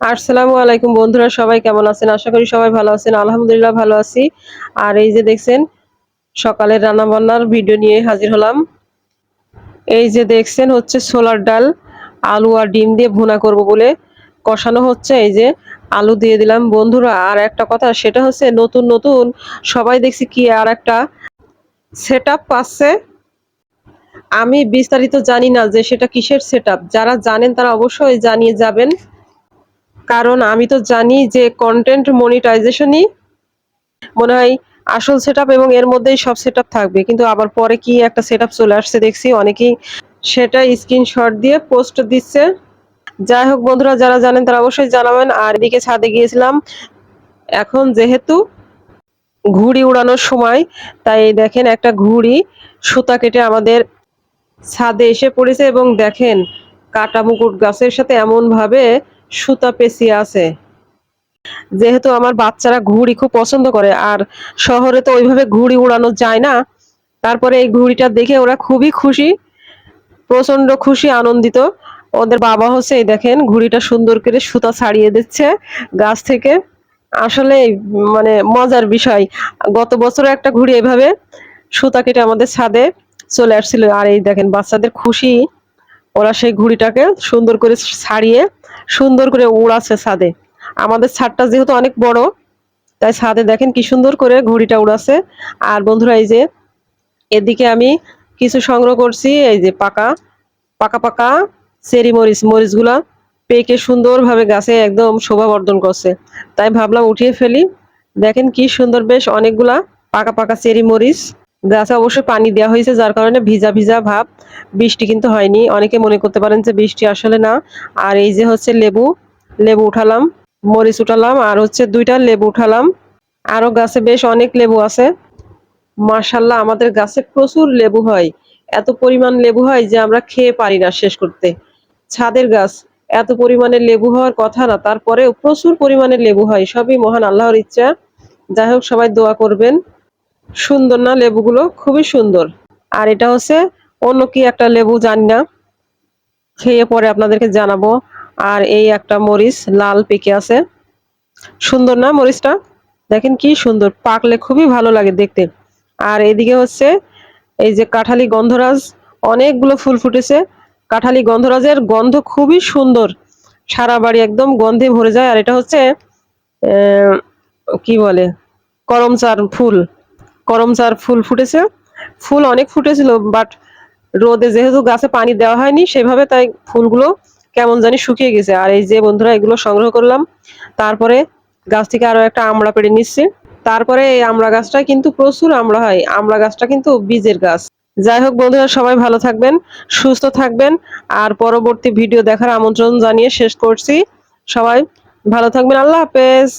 আসসালামু আলাইকুম বন্ধুরা, সবাই কেমন আছেন? আশা করি সবাই ভালো আছেন, আলহামদুলিল্লাহ ভালো আছি। আর এই যে দেখছেন, সকালের রান্না বান্নার ভিডিও নিয়ে হাজির হলাম। এই যে দেখছেন হচ্ছে ছোলার ডাল, আলু আর ডিম দিয়ে ভুনা করব বলে কষানো হচ্ছে। এই যে আলু দিয়ে দিলাম। বন্ধুরা, আর একটা কথা, সেটা হচ্ছে নতুন নতুন, সবাই দেখছি কি আর একটা সেট আপ আমি বিস্তারিত জানি না যে সেটা কিসের সেট যারা জানেন তারা অবশ্যই জানিয়ে যাবেন। কারণ আমি তো জানি যে কন্টেন্ট মনিটাইজেশনই মনে হয় আসল সেট এবং এর মধ্যেই সব সেট থাকবে। কিন্তু আবার পরে কি একটা সেট চলে আসছে দেখছি অনেকেই সেটা স্ক্রিনশট দিয়ে পোস্ট দিচ্ছে। যাই হোক বন্ধুরা, যারা জানেন তারা অবশ্যই জানাবেন। আর এদিকে ছাদে গিয়েছিলাম। এখন যেহেতু ঘুড়ি উড়ানোর সময়, তাই দেখেন একটা ঘুড়ি সুতা কেটে আমাদের ছাদে এসে পড়েছে এবং দেখেন কাটা মুকুট গাছের সাথে এমন ভাবে সুতা পেঁচিয়ে আছে। যেহেতু আমার বাচ্চারা ঘুড়ি খুব পছন্দ করে, আর শহরে তো ওইভাবে ঘুড়ি উড়ানো যায় না, তারপরে এই ঘুড়িটা দেখে ওরা খুবই খুশি প্রচণ্ড খুশি, আনন্দিত। ওদের বাবা হচ্ছে, এই দেখেন, ঘুড়িটা সুন্দর করে সুতা ছাড়িয়ে দিচ্ছে গাছ থেকে। আসলে মানে মজার বিষয়, গত বছরে একটা ঘুড়ি এভাবে সুতা কেটে আমাদের ছাদে চলে আসছিল, আর এই দেখেন, বাচ্চাদের খুশি, ওরা সেই ঘুড়িটাকে সুন্দর করে ছাড়িয়ে সুন্দর করে উড়াচ্ছে ছাদে। আমাদের ছাদটা যেহেতু অনেক বড়, তাই ছাদে দেখেন কি সুন্দর করে ঘড়িটা উড়াচ্ছে আর বন্ধুরা, এই যে এদিকে আমি কিছু সংগ্রহ করছি, এই যে পাকা পাকা পাকা চেরি মরিচ। মরিচগুলা পেকে সুন্দরভাবে গাছে একদম শোভা বর্ধন করছে। তাই ভাবলাম উঠিয়ে ফেলি। দেখেন কি সুন্দর বেশ অনেকগুলা পাকা পাকা চেরি মরিচ। গাছে অবশ্যই পানি দেওয়া হয়েছে, যার কারণে ভিজা ভিজা ভাব। বৃষ্টি কিন্তু হয়নি। অনেকে মনে করতে পারেন যে বৃষ্টি আসলে না। আর এই যে হচ্ছে লেবু লেবু উঠালাম, মরিচ উঠালাম, আর হচ্ছে দুইটা লেবু উঠালাম। আরও গাছে বেশ অনেক লেবু আছে। মার্শাল্লাহ আমাদের গাছে প্রচুর লেবু হয়। এত পরিমাণ লেবু হয় যে আমরা খেয়ে পারি না শেষ করতে। ছাদের গাছ, এত পরিমাণে লেবু হওয়ার কথা না। তারপরেও প্রচুর পরিমাণে লেবু হয়। সবই মহান আল্লাহর ইচ্ছা। যাই হোক, সবাই দোয়া করবেন। সুন্দর না লেবুগুলো? খুবই সুন্দর। আর এটা হচ্ছে অন্য কি একটা লেবু, জানি না। খেয়ে পরে আপনাদেরকে জানাব। আর এই একটা মরিচ, লাল পেকে আছে। সুন্দর না মরিচটা? দেখেন কি সুন্দর, পাকলে খুবই ভালো লাগে দেখতে। আর এদিকে হচ্ছে এই যে কাঠালি গন্ধরাজ, অনেকগুলো ফুল ফুটেছে। কাঠালি গন্ধরাজের গন্ধ খুবই সুন্দর। সারা বাড়ি একদম গন্ধে ভরে যায়। আর এটা হচ্ছে কি বলে? করমচার ফুল। করমচার ফুল ফুটেছে। ফুল অনেক ফুটেছিল বাট রোদে যেহেতু গাছে পানি দেওয়া হয়নি, সেভাবে তাই ফুলগুলো কেমন জানি শুকিয়ে গেছে। আর এই যে বন্ধুরা, এগুলো সংগ্রহ করলাম। তারপরে গাছ থেকে আরও একটা আমড়া পেড়ে নিচ্ছে। তারপরে এই আমড়া গাছটা কিন্তু প্রচুর আমড়া হয়। আমড়া গাছটা কিন্তু বীজের গাছ। যাই হোক বন্ধুরা, সবাই ভালো থাকবেন, সুস্থ থাকবেন। আর পরবর্তী ভিডিও দেখার আমন্ত্রণ জানিয়ে শেষ করছি। সবাই ভালো থাকবেন। আল্লাহ হাফেজ।